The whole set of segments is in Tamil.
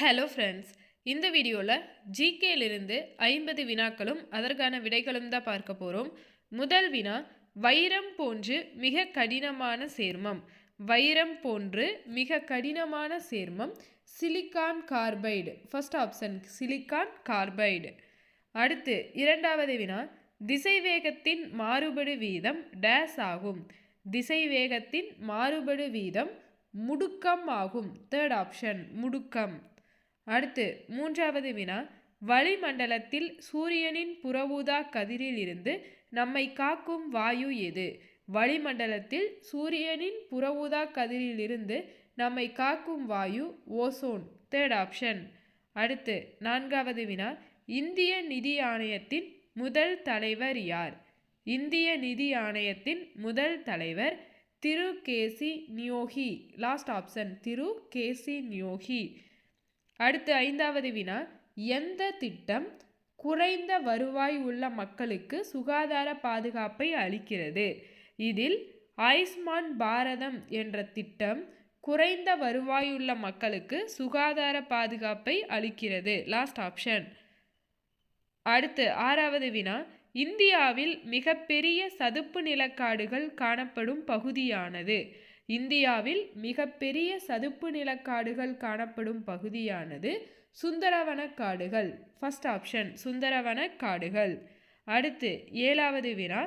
ஹலோ ஃப்ரெண்ட்ஸ் இந்த வீடியோவில் ஜிகேலிருந்து ஐம்பது வினாக்களும் அதற்கான விடைகளும் தான் பார்க்க போகிறோம் முதல் வினா வைரம் போன்று மிக கடினமான சேர்மம். வைரம் போன்று மிக கடினமான சேர்மம் silicon carbide first option silicon carbide அடுத்து இரண்டாவது வினா திசைவேகத்தின் மாறுபடு வீதம் டேஸ் ஆகும். திசைவேகத்தின் மாறுபடு வீதம் முடுக்கம் ஆகும். தேர்ட் ஆப்ஷன் முடுக்கம். அடுத்து மூன்றாவது வினா வளிமண்டலத்தில் சூரியனின் புறவூதா கதிரில் இருந்து நம்மை காக்கும் வாயு எது? வளிமண்டலத்தில் சூரியனின் புறவூதா கதிரில் இருந்து நம்மை காக்கும் வாயு ஓசோன் தேர்ட் ஆப்ஷன் அடுத்து நான்காவது வினா இந்திய நிதி ஆணையத்தின் முதல் தலைவர் யார்? இந்திய நிதி ஆணையத்தின் முதல் தலைவர் திரு கேசி நியோகி. லாஸ்ட் ஆப்ஷன் திரு கேசி நியோகி. அடுத்து ஐந்தாவது வினா எந்த திட்டம் குறைந்த வருவாய் உள்ள மக்களுக்கு சுகாதார பாதுகாப்பை அளிக்கிறது? இதில் ஆயுஷ்மான் பாரதம் என்ற திட்டம் குறைந்த வருவாயுள்ள மக்களுக்கு சுகாதார பாதுகாப்பை அளிக்கிறது. லாஸ்ட் ஆப்ஷன் அடுத்து ஆறாவது வினா இந்தியாவில் மிகப்பெரிய சதுப்பு நிலக்காடுகள் காணப்படும் பகுதியானது. இந்தியாவில் மிகப்பெரிய சதுப்பு நிலக்காடுகள் காணப்படும் பகுதியானது சுந்தரவன காடுகள். ஃபஸ்ட் ஆப்ஷன் சுந்தரவன காடுகள். அடுத்து ஏழாவது வினா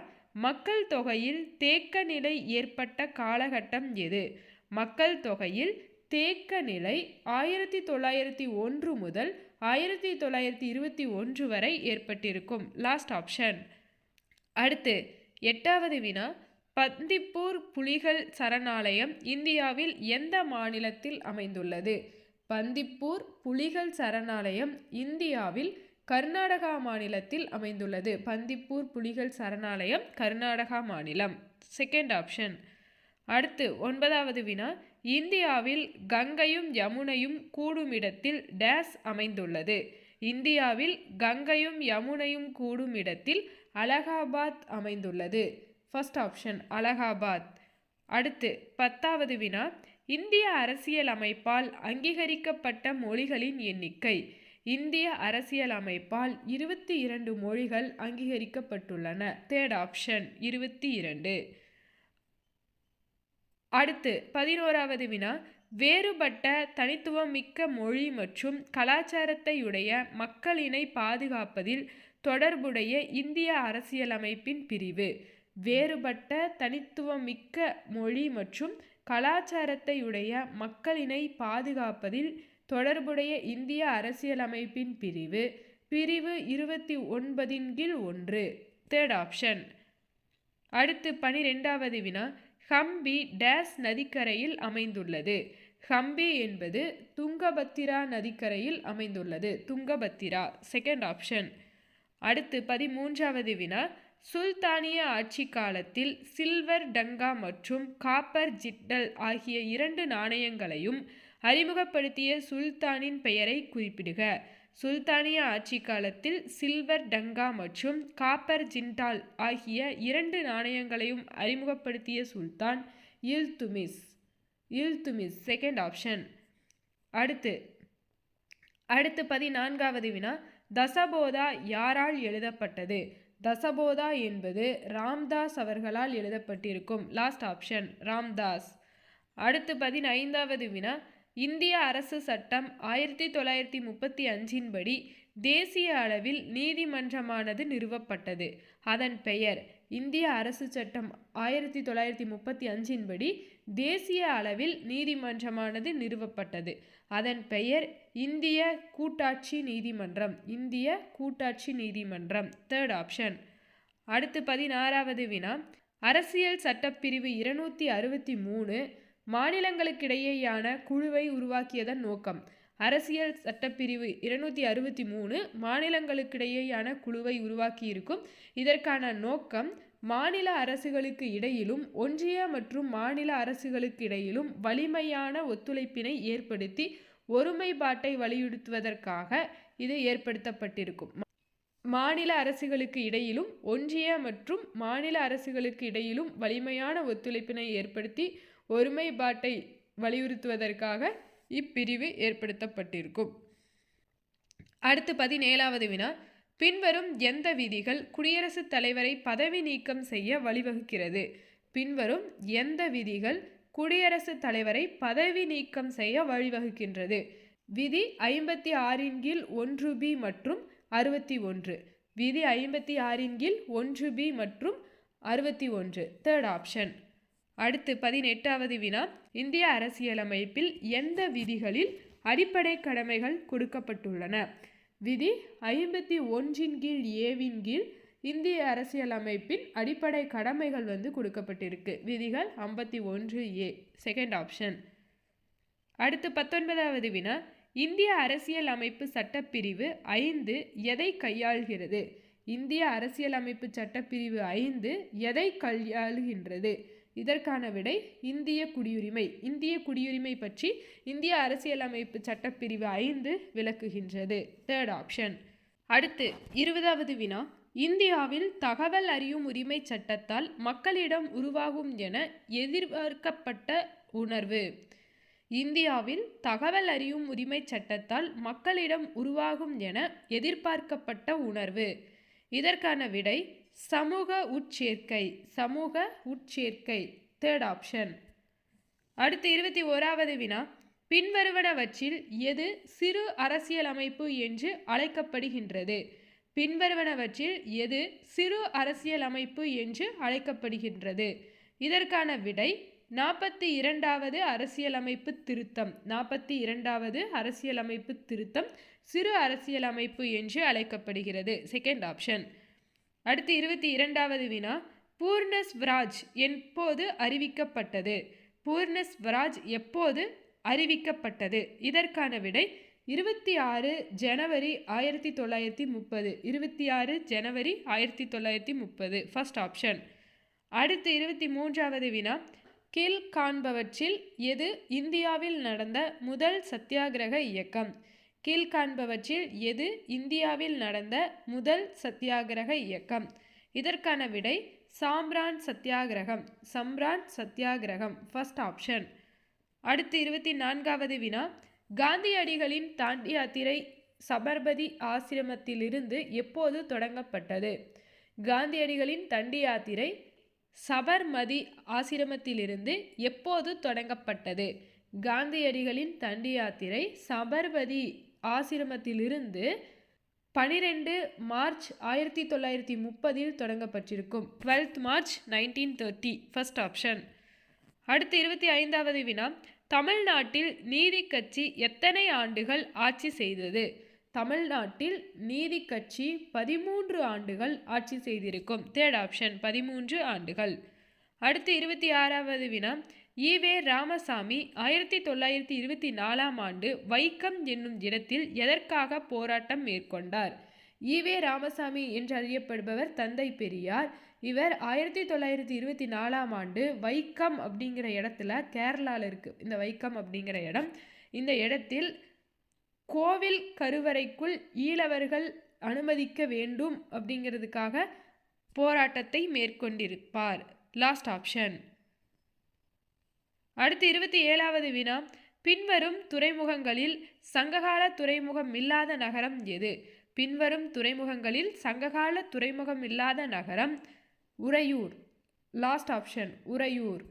மக்கள் தொகையில் தேக்க நிலை ஏற்பட்ட காலகட்டம் எது? மக்கள் தொகையில் தேக்க நிலை ஆயிரத்தி தொள்ளாயிரத்தி ஒன்று முதல் ஆயிரத்தி தொள்ளாயிரத்தி இருபத்தி ஒன்று வரை ஏற்பட்டிருக்கும். லாஸ்ட் ஆப்ஷன் அடுத்து எட்டாவது வினா பந்திப்பூர் புலிகள் சரணாலயம் இந்தியாவில் எந்த மாநிலத்தில் அமைந்துள்ளது? பந்திப்பூர் புலிகள் சரணாலயம் இந்தியாவில் கர்நாடகா மாநிலத்தில் அமைந்துள்ளது. பந்திப்பூர் புலிகள் சரணாலயம் கர்நாடகா மாநிலம். செகண்ட் ஆப்ஷன் அடுத்து ஒன்பதாவது வினா. இந்தியாவில் கங்கையும் யமுனையும் கூடும் இடத்தில் டேஸ் அமைந்துள்ளது. இந்தியாவில் கங்கையும் யமுனையும் கூடும் இடத்தில் அலகாபாத் அமைந்துள்ளது. First option Allahabad. அடுத்து பத்தாவது வினா இந்திய அரசியல் அமைப்பால் அங்கீகரிக்கப்பட்ட மொழிகளின் எண்ணிக்கை. இந்திய அரசியல் அமைப்பால் இருபத்தி இரண்டு மொழிகள் அங்கீகரிக்கப்பட்டுள்ளன. தேர்ட் ஆப்ஷன் இருபத்தி இரண்டு. அடுத்து பதினோராவது வினா வேறுபட்ட தனித்துவமிக்க மொழி மற்றும் கலாச்சாரத்தையுடைய மக்களினை பாதுகாப்பதில் தொடர்புடைய இந்திய அரசியலமைப்பின் பிரிவு. வேறுபட்ட தனித்துவமிக்க மொழி மற்றும் கலாச்சாரத்தையுடைய மக்களினை பாதுகாப்பதில் தொடர்புடைய இந்திய அரசியலமைப்பின் பிரிவு பிரிவு இருபத்தி ஒன்பதின் கீழ் ஒன்று. தேர்ட் ஆப்ஷன் அடுத்து பனிரெண்டாவது வினா. ஹம்பி டேஸ் நதிக்கரையில் அமைந்துள்ளது. ஹம்பி என்பது துங்கபத்திரா நதிக்கரையில் அமைந்துள்ளது. துங்கபத்திரா. செகண்ட் ஆப்ஷன் அடுத்து பதிமூன்றாவது வினா. சுல்தானிய ஆட்சி காலத்தில் சில்வர் டங்கா மற்றும் காப்பர் ஜிட்டல் ஆகிய இரண்டு நாணயங்களையும் அறிமுகப்படுத்திய சுல்தானின் பெயரை குறிப்பிடுக. சுல்தானிய ஆட்சி காலத்தில் சில்வர் டங்கா மற்றும் காப்பர் ஜிண்டால் ஆகிய இரண்டு நாணயங்களையும் அறிமுகப்படுத்திய சுல்தான் இல்துமிஸ். இல்துமிஸ் செகண்ட் ஆப்ஷன் அடுத்து அடுத்து பதினான்காவது வினா தசபோதா யாரால் எழுதப்பட்டது? தசபோதா என்பது ராம்தாஸ் அவர்களால் எழுதப்பட்டிருக்கும். Last option Ramdas. அடுத்து பதினைந்தாவது வினா இந்திய அரசு சட்டம் ஆயிரத்தி தொள்ளாயிரத்தி முப்பத்தி அஞ்சின் படி தேசிய அளவில் நீதிமன்றமானது நிறுவப்பட்டது. அதன் பெயர் இந்திய அரசு சட்டம் ஆயிரத்தி தொள்ளாயிரத்தி முப்பத்தி அஞ்சின் படி தேசிய அளவில் நீதிமன்றமானது நிறுவப்பட்டது. அதன் பெயர் இந்திய கூட்டாட்சி நீதிமன்றம் இந்திய கூட்டாட்சி நீதிமன்றம் தேர்ட் ஆப்ஷன் அடுத்து பதினாறாவது வினா. அரசியல் சட்டப்பிரிவு இருநூற்றி அறுபத்தி மூணு மாநிலங்களுக்கிடையேயான குழுவை உருவாக்கியதன் நோக்கம். அரசியல் சட்டப்பிரிவு இருநூற்றி அறுபத்தி மூணு மாநிலங்களுக்கிடையேயான குழுவை உருவாக்கியிருக்கும். இதற்கான நோக்கம் மாநில அரசுகளுக்கு இடையிலும் ஒன்றிய மற்றும் மாநில அரசுகளுக்கு இடையிலும் வலிமையான ஒத்துழைப்பினை ஏற்படுத்தி ஒருமைப்பாட்டை வலியுறுத்துவதற்காக இது ஏற்படுத்தப்பட்டிருக்கும். மாநில அரசுகளுக்கு இடையிலும் ஒன்றிய மற்றும் மாநில அரசுகளுக்கு இடையிலும் வலிமையான ஒத்துழைப்பினை ஏற்படுத்தி ஒருமைப்பாட்டை வலியுறுத்துவதற்காக இப்பிரிவு ஏற்படுத்தப்பட்டிருக்கும். அடுத்து பதினேழாவது வினா. பின்வரும் எந்த விதிகள் குடியரசுத் தலைவரை பதவி நீக்கம் செய்ய வழிவகுக்கிறது? பின்வரும் எந்த விதிகள் குடியரசுத் தலைவரை பதவி நீக்கம் செய்ய வழிவகுக்கின்றது? விதி ஐம்பத்தி ஆறின் கீழ் ஒன்று பி மற்றும் அறுபத்தி ஒன்று. விதி ஐம்பத்தி ஆறின் கீழ் ஒன்று பி மற்றும் அறுபத்தி ஒன்று. தேர்ட் ஆப்ஷன் அடுத்து பதினெட்டாவது வினா. இந்திய அரசியலமைப்பில் எந்த விதிகளில் அடிப்படை கடமைகள் கொடுக்கப்பட்டுள்ளன? விதி ஐம்பத்தி ஒன்றின் கீழ் ஏவின் கீழ் இந்திய அரசியலமைப்பின் அடிப்படை கடமைகள் வந்து கொடுக்கப்பட்டிருக்கு. விதிகள் ஐம்பத்தி ஒன்று ஏ செகண்ட் ஆப்ஷன் அடுத்து பத்தொன்பதாவது வினா இந்திய அரசியலமைப்பு சட்டப்பிரிவு ஐந்து எதை கையாள்கிறது? இந்திய அரசியலமைப்பு சட்டப்பிரிவு ஐந்து எதை கையாளுகின்றது? இதற்கான விடை இந்திய குடியுரிமை. இந்திய குடியுரிமை பற்றி இந்திய அரசியலமைப்பு சட்டப்பிரிவு ஐந்து விளக்குகின்றது. தேர்ட் ஆப்ஷன் அடுத்து இருபதாவது வினா. இந்தியாவில் தகவல் அறியும் உரிமை சட்டத்தால் மக்களிடம் உருவாகும் என எதிர்பார்க்கப்பட்ட உணர்வு. இந்தியாவில் தகவல் அறியும் உரிமை சட்டத்தால் மக்களிடம் உருவாகும் என எதிர்பார்க்கப்பட்ட உணர்வு. இதற்கான விடை சமூக உட்சேர்க்கை சமூக உட்சேர்க்கை தேர்ட் ஆப்ஷன் அடுத்து இருபத்தி ஓராவது வினா பின்வருவனவற்றில் எது சிறு அரசியலமைப்பு என்று அழைக்கப்படுகின்றது? பின்வருவனவற்றில் எது சிறு அரசியலமைப்பு என்று அழைக்கப்படுகின்றது? இதற்கான விடை நாற்பத்தி இரண்டாவது அரசியலமைப்பு திருத்தம் நாற்பத்தி இரண்டாவது அரசியலமைப்பு திருத்தம் சிறு அரசியலமைப்பு என்று அழைக்கப்படுகிறது. செகண்ட் ஆப்ஷன் அடுத்து இருபத்தி இரண்டாவது வினா பூர்ண ஸ்வராஜ் எப்போது அறிவிக்கப்பட்டது. பூர்ண ஸ்வராஜ் எப்போது அறிவிக்கப்பட்டது? இதற்கான விடை இருபத்தி ஆறு ஜனவரி ஆயிரத்தி தொள்ளாயிரத்தி முப்பது. இருபத்தி ஆறு ஜனவரி ஆயிரத்தி தொள்ளாயிரத்தி முப்பது. ஃபஸ்ட் ஆப்ஷன் அடுத்து இருபத்தி மூன்றாவது வினா கீழ் காண்பவற்றில் எது இந்தியாவில் நடந்த முதல் சத்தியாகிரக இயக்கம்? கீழ்காண்பவற்றில் எது இந்தியாவில் நடந்த முதல் சத்தியாகிரக இயக்கம்? இதற்கான விடை சாம்ரான் சத்தியாகிரகம் சம்ரான் சத்தியாகிரகம் ஃபர்ஸ்ட் ஆப்ஷன் அடுத்து இருபத்தி நான்காவது வினா காந்தியடிகளின் தாண்டி யாத்திரை சபர்மதி ஆசிரமத்திலிருந்து எப்போது தொடங்கப்பட்டது? காந்தியடிகளின் தண்டி யாத்திரை சபர்மதி ஆசிரமத்திலிருந்து எப்போது தொடங்கப்பட்டது? காந்தியடிகளின் தண்டி யாத்திரை சபர்மதி ஆசிரமத்திலிருந்து பனிரெண்டு மார்ச் ஆயிரத்தி தொள்ளாயிரத்தி முப்பதில் தொடங்கப்பட்டிருக்கும். Twelfth March nineteen thirty first option அடுத்து இருபத்தி ஐந்தாவது வினா. தமிழ்நாட்டில் நீதி கட்சி எத்தனை ஆண்டுகள் ஆட்சி செய்தது? தமிழ்நாட்டில் நீதி கட்சி பதிமூன்று ஆண்டுகள் ஆட்சி செய்திருக்கும். தேர்ட் ஆப்ஷன் பதிமூன்று ஆண்டுகள். அடுத்து இருபத்தி ஆறாவது வினா. ஈவே ராமசாமி ஆயிரத்தி தொள்ளாயிரத்தி இருபத்தி நாலாம் ஆண்டு வைக்கம் என்னும் இடத்தில் எதற்காக போராட்டம் மேற்கொண்டார்? ஈவே ராமசாமி என்று அறியப்படுபவர் தந்தை பெரியார். இவர் ஆயிரத்தி தொள்ளாயிரத்தி இருபத்தி நாலாம் ஆண்டு வைக்கம் அப்படிங்கிற இடத்துல கேரளாவில் இருக்குது இந்த வைக்கம் அப்படிங்கிற இடம். இந்த இடத்தில் கோவில் கருவறைக்குள் ஈழவர்கள் அனுமதிக்க வேண்டும் அப்படிங்கிறதுக்காக போராட்டத்தை மேற்கொண்டிருப்பார். Last option. அடுத்து இருபத்தி ஏழாவது வினா பின்வரும் துறைமுகங்களில் சங்ககால துறைமுகம் இல்லாத நகரம் எது? பின்வரும் துறைமுகங்களில் சங்ககால துறைமுகம் இல்லாத நகரம் உறையூர். Last option Uraiyur.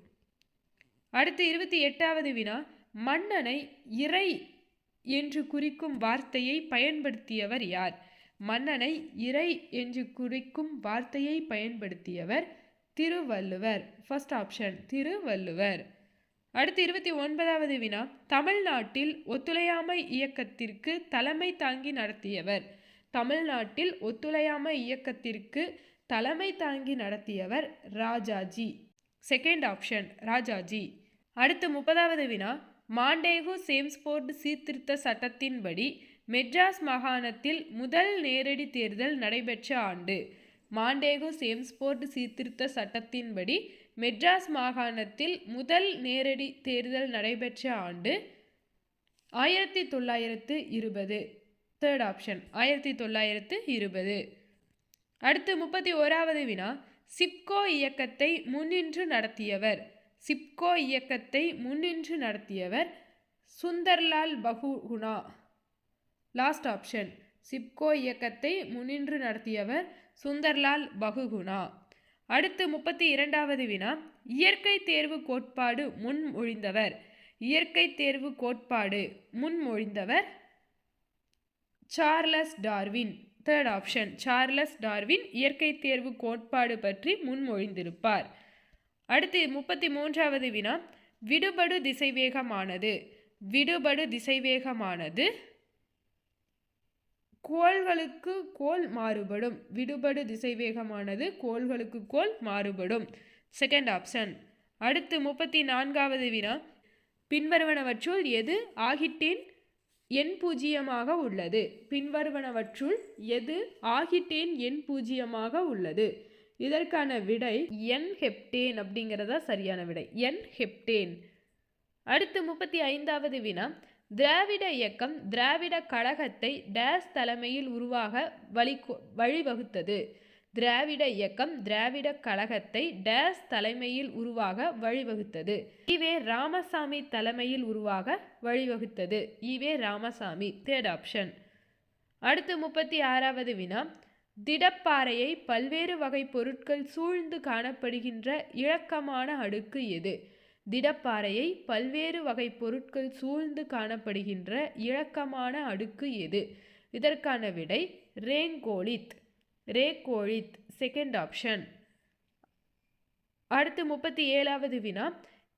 அடுத்து இருபத்தி எட்டாவது வினா மன்னனை இறை என்று குறிக்கும் வார்த்தையை பயன்படுத்தியவர் யார்? மன்னனை இறை என்று குறிக்கும் வார்த்தையை பயன்படுத்தியவர் திருவள்ளுவர். First option Thiruvalluvar. அடுத்து இருபத்தி ஒன்பதாவது வினா. தமிழ்நாட்டில் ஒத்துழையாமை இயக்கத்திற்கு தலைமை தாங்கி நடத்தியவர். தமிழ்நாட்டில் ஒத்துழையாமை இயக்கத்திற்கு தலைமை தாங்கி நடத்தியவர் ராஜாஜி. Second option Rajaji. அடுத்து முப்பதாவது வினா. மாண்டேகு சேம்ஸ்போர்ட் சீர்திருத்த சட்டத்தின்படி மெட்ராஸ் மாகாணத்தில் முதல் நேரடி தேர்தல் நடைபெற்ற ஆண்டு. மாண்டேகு சேம்ஸ்போர்டு சீர்திருத்த சட்டத்தின்படி மெட்ராஸ் மாகாணத்தில் முதல் நேரடி தேர்தல் நடைபெற்ற ஆண்டு ஆயிரத்தி தொள்ளாயிரத்து இருபது. தேர்ட் ஆப்ஷன் ஆயிரத்தி தொள்ளாயிரத்து இருபது. அடுத்து முப்பத்தி ஓராவது வினா. சிப்கோ இயக்கத்தை முன்னின்று நடத்தியவர். சிப்கோ இயக்கத்தை முன்னின்று நடத்தியவர் சுந்தர்லால் பகுகுணா. லாஸ்ட் ஆப்ஷன் சிப்கோ இயக்கத்தை முன்னின்று நடத்தியவர் சுந்தர்லால் பகுகுணா. அடுத்து முப்பத்தி இரண்டாவது வினா இயற்கை தேர்வு கோட்பாடு முன்மொழிந்தவர். இயற்கை தேர்வு கோட்பாடு முன்மொழிந்தவர் Charles Darwin. Third option Charles Darwin இயற்கை தேர்வு கோட்பாடு பற்றி முன்மொழிந்திருப்பார். அடுத்து முப்பத்தி மூன்றாவது வினா விடுபடு திசைவேகமானது. விடுபடு திசைவேகமானது கோள்களுக்கு கோள் மாறுபடும். விடுபடு திசைவேகமானது கோள்களுக்கு கோள் மாறுபடும். செகண்ட் ஆப்ஷன் அடுத்து முப்பத்தி நான்காவது வினா. பின்வருவனவற்றுள் எது ஆகிட்டேன்? எண் பூஜ்ஜியமாக உள்ளது. பின்வருவனவற்றுள் எது ஆகிட்டேன்? எண் பூஜ்ஜியமாக உள்ளது. இதற்கான விடை என் ஹெப்டேன் அப்படிங்கிறதா சரியான விடை. N heptane. அடுத்து முப்பத்தி ஐந்தாவது வினா. திராவிட இயக்கம் திராவிட கழகத்தை டேஸ் தலைமையில் உருவாக வழி வழிவகுத்தது. திராவிட இயக்கம் திராவிட கழகத்தை டேஸ் தலைமையில் உருவாக வழிவகுத்தது. ஈவே ராமசாமி தலைமையில் உருவாக வழிவகுத்தது. ஈவே ராமசாமி தேர்ட் ஆப்ஷன் அடுத்து முப்பத்தி ஆறாவது வினா. திடப்பாறையை பல்வேறு வகை பொருட்கள் சூழ்ந்து காணப்படுகின்ற இழக்கமான அடுக்கு எது? திடப்பாறையை பல்வேறு வகை பொருட்கள் சூழ்ந்து காணப்படுகின்ற இழக்கமான அடுக்கு எது? இதற்கான விடை ரேங்கோலித். ரேகோலித் செகண்ட் ஆப்ஷன் அடுத்து முப்பத்தி ஏழாவது வினா.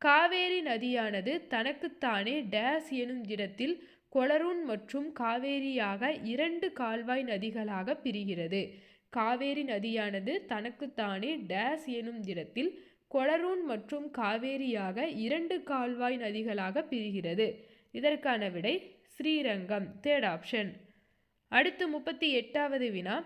காவேரி நதியானது தனக்குத்தானே டேஸ் எனும் இடத்தில் கொளரூன் மற்றும் காவேரியாக இரண்டு கால்வாய் நதிகளாக பிரிகிறது. காவேரி நதியானது தனக்குத்தானே டேஸ் எனும் இடத்தில் கொளரூன் மற்றும் காவேரியாக இரண்டு கால்வாய் நதிகளாக பிரிகிறது. இதற்கான விடை ஸ்ரீரங்கம் தேர்ட் ஆப்ஷன் அடுத்து முப்பத்தி எட்டாவது வினா.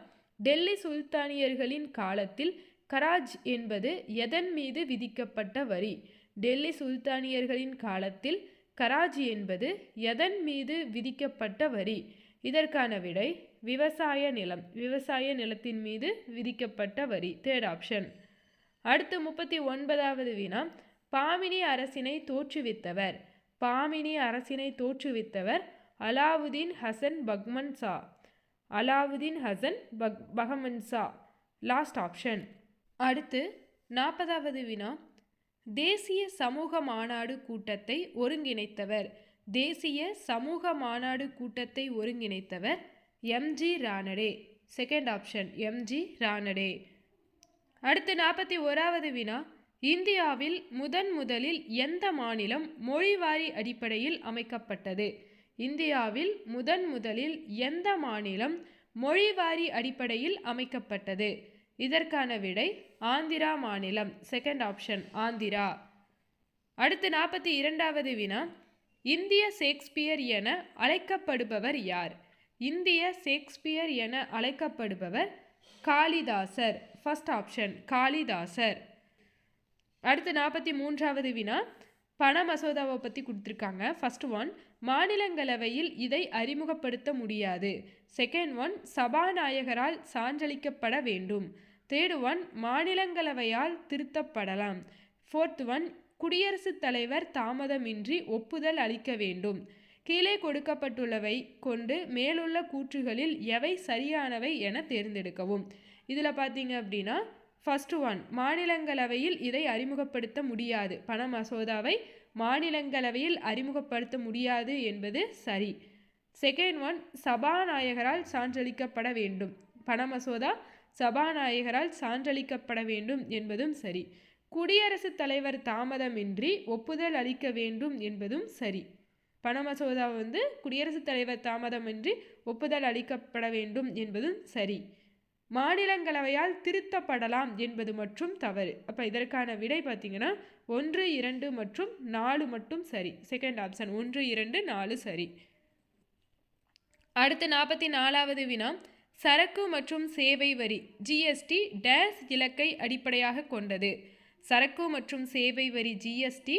டெல்லி சுல்தானியர்களின் காலத்தில் கராஜ் என்பது எதன் மீது விதிக்கப்பட்ட வரி? டெல்லி சுல்தானியர்களின் காலத்தில் கராஜ் என்பது எதன் மீது விதிக்கப்பட்ட வரி? இதற்கான விடை விவசாய நிலம் விவசாய நிலத்தின் மீது விதிக்கப்பட்ட வரி தேர்ட் ஆப்ஷன் அடுத்து முப்பத்தி ஒன்பதாவது வினா பாமினி அரசினை தோற்றுவித்தவர். பாமினி அரசினை தோற்றுவித்தவர் அலாவுதீன் ஹசன் பக்மன் சா அலாவுதீன் ஹசன் பக் பகமன் சா லாஸ்ட் ஆப்ஷன் அடுத்து நாற்பதாவது வினா தேசிய சமூக மாநாடு கூட்டத்தை ஒருங்கிணைத்தவர். தேசிய சமூக மாநாடு கூட்டத்தை ஒருங்கிணைத்தவர் MG Ranade second option MG Ranade அடுத்து நாற்பத்தி ஓராவது வினா. இந்தியாவில் முதன் முதலில் எந்த மாநிலம் மொழிவாரி அடிப்படையில் அமைக்கப்பட்டது? இந்தியாவில் முதன் முதலில் எந்த மாநிலம் மொழிவாரி அடிப்படையில் அமைக்கப்பட்டது? இதற்கான விடை ஆந்திரா மாநிலம். Second option Andhra. அடுத்து நாற்பத்தி இரண்டாவது வினா. இந்திய ஷேக்ஸ்பியர் என அழைக்கப்படுபவர் யார்? இந்திய ஷேக்ஸ்பியர் என அழைக்கப்படுபவர் காளிதாசர். First option Kalidasa. அடுத்து நாற்பத்தி மூன்றாவது வினா பண மசோதாவை பற்றி கொடுத்துருக்காங்க. ஃபர்ஸ்ட் ஒன் மாநிலங்களவையில் இதை அறிமுகப்படுத்த முடியாது. செகண்ட் ஒன் சபாநாயகரால் சான்றளிக்கப்பட வேண்டும். தேர்ட் ஒன் மாநிலங்களவையால் திருத்தப்படலாம். ஃபோர்த் ஒன் குடியரசுத் தலைவர் தாமதமின்றி ஒப்புதல் அளிக்க வேண்டும். கீழே கொடுக்கப்பட்டுள்ளவை கொண்டு மேலுள்ள கூற்றுகளில் எவை சரியானவை என தேர்ந்தெடுக்கவும். இதில் பார்த்தீங்க அப்படின்னா ஃபர்ஸ்ட் ஒன் மாநிலங்களவையில் இதை அறிமுகப்படுத்த முடியாது. பண மசோதாவை மாநிலங்களவையில் அறிமுகப்படுத்த முடியாது என்பது சரி. செகண்ட் ஒன் சபாநாயகரால் சான்றளிக்கப்பட வேண்டும். பண மசோதா சபாநாயகரால் சான்றளிக்கப்பட வேண்டும் என்பதும் சரி. குடியரசுத் தலைவர் தாமதமின்றி ஒப்புதல் அளிக்க வேண்டும் என்பதும் சரி. பண மசோதா வந்து குடியரசுத் தலைவர் தாமதமின்றி ஒப்புதல் அளிக்கப்பட வேண்டும் என்பதும் சரி. மாநிலங்களவையால் திருத்தப்படலாம் என்பது மற்றும் தவறு. அப்போ இதற்கான விடை பார்த்தீங்கன்னா ஒன்று இரண்டு மற்றும் நாலு மட்டும் சரி. செகண்ட் ஆப்ஷன் ஒன்று இரண்டு நாலு சரி. அடுத்து நாற்பத்தி நாலாவது வினா. சரக்கு மற்றும் சேவை வரி ஜிஎஸ்டி டேஸ் இலக்கை அடிப்படையாக கொண்டது. சரக்கு மற்றும் சேவை வரி ஜிஎஸ்டி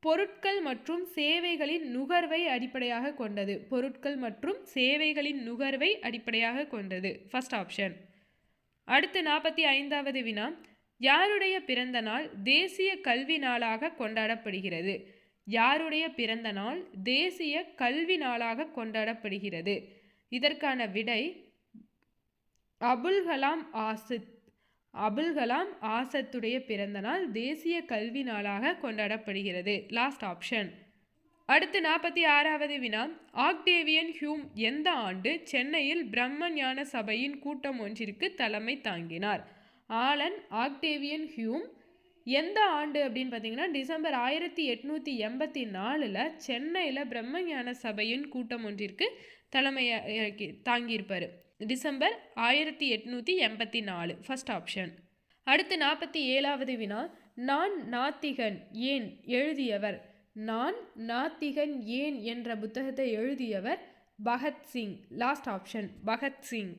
பொருட்கள் மற்றும் சேவைகளின் நுகர்வை அடிப்படையாக கொண்டது. பொருட்கள் மற்றும் சேவைகளின் நுகர்வை அடிப்படையாக கொண்டது. ஃபஸ்ட் ஆப்ஷன் அடுத்து நாற்பத்தி ஐந்தாவது வினா யாருடைய பிறந்த நாள் தேசிய கல்வி நாளாக கொண்டாடப்படுகிறது? யாருடைய பிறந்த நாள் தேசிய கல்வி நாளாக கொண்டாடப்படுகிறது? இதற்கான விடை அபுல் கலாம் ஆசித். அபுல் கலாம் ஆசத்துடைய பிறந்தநாள் தேசிய கல்வி நாளாக கொண்டாடப்படுகிறது. லாஸ்ட் ஆப்ஷன் அடுத்து நாற்பத்தி ஆறாவது வினா. ஆக்டேவியன் ஹியூம் எந்த ஆண்டு சென்னையில் பிரம்ம ஞான சபையின் கூட்டம் ஒன்றிற்கு தலைமை தாங்கினார்? ஆலன் ஆக்டேவியன் ஹியூம் எந்த ஆண்டு அப்படின்னு பார்த்தீங்கன்னா டிசம்பர் ஆயிரத்தி எட்நூற்றி எண்பத்தி நாலில் சென்னையில் பிரம்ம ஞான சபையின் கூட்டம் ஒன்றிற்கு தலைமை தாங்கியிருப்பார். டிசம்பர் ஆயிரத்தி எட்நூற்றி எண்பத்தி நாலு ஃபஸ்ட் ஆப்ஷன் அடுத்து நாற்பத்தி ஏழாவது வினா. நான் நாத்திகன் ஏன் எழுதியவர்? நான் நாத்திகன் ஏன் என்ற புத்தகத்தை எழுதியவர் பகத்சிங் லாஸ்ட் ஆப்ஷன் பகத்சிங்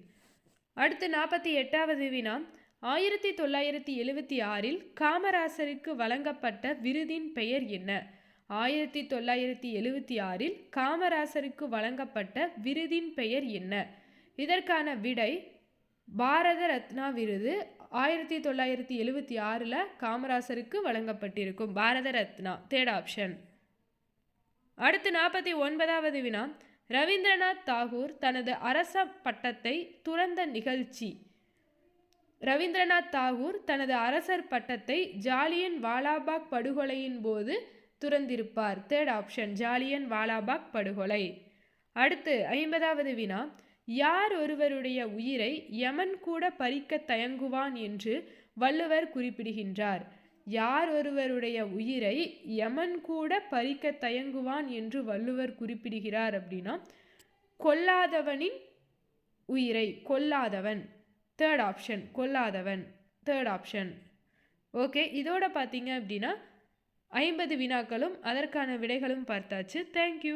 அடுத்து நாற்பத்தி எட்டாவது வினா. ஆயிரத்தி தொள்ளாயிரத்தி எழுவத்தி ஆறில் காமராசருக்கு வழங்கப்பட்ட விருதின் பெயர் என்ன? ஆயிரத்தி தொள்ளாயிரத்தி எழுவத்தி ஆறில் காமராசருக்கு வழங்கப்பட்ட விருதின் பெயர் என்ன? இதற்கான விடை பாரத ரத்னா விருது ஆயிரத்தி தொள்ளாயிரத்தி எழுவத்தி ஆறில் காமராசருக்கு வழங்கப்பட்டிருக்கும். பாரத ரத்னா தேர்ட் ஆப்ஷன் அடுத்து நாற்பத்தி ஒன்பதாவது வினா. ரவீந்திரநாத் தாகூர் தனது அரச பட்டத்தை துறந்த நிகழ்ச்சி. ரவீந்திரநாத் தாகூர் தனது அரசர் பட்டத்தை ஜாலியன் வாலாபாக் படுகொலையின் போது துறந்திருப்பார். தேர்ட் ஆப்ஷன் ஜாலியன் வாலாபாக் படுகொலை. அடுத்து ஐம்பதாவது வினா. யார் ஒருவருடைய உயிரை யமன் கூட பறிக்க தயங்குவான் என்று வள்ளுவர் குறிப்பிடுகின்றார். யார் ஒருவருடைய உயிரை யமன் கூட பறிக்க தயங்குவான் என்று வள்ளுவர் குறிப்பிடுகிறார் அப்படின்னா கொல்லாதவனின் உயிரை கொல்லாதவன். தேர்ட் ஆப்ஷன் கொல்லாதவன். தேர்ட் ஆப்ஷன் ஓகே இதோட பார்த்தீங்க அப்படின்னா ஐம்பது வினாக்களும் அதற்கான விடைகளும் பார்த்தாச்சு. தேங்க்யூ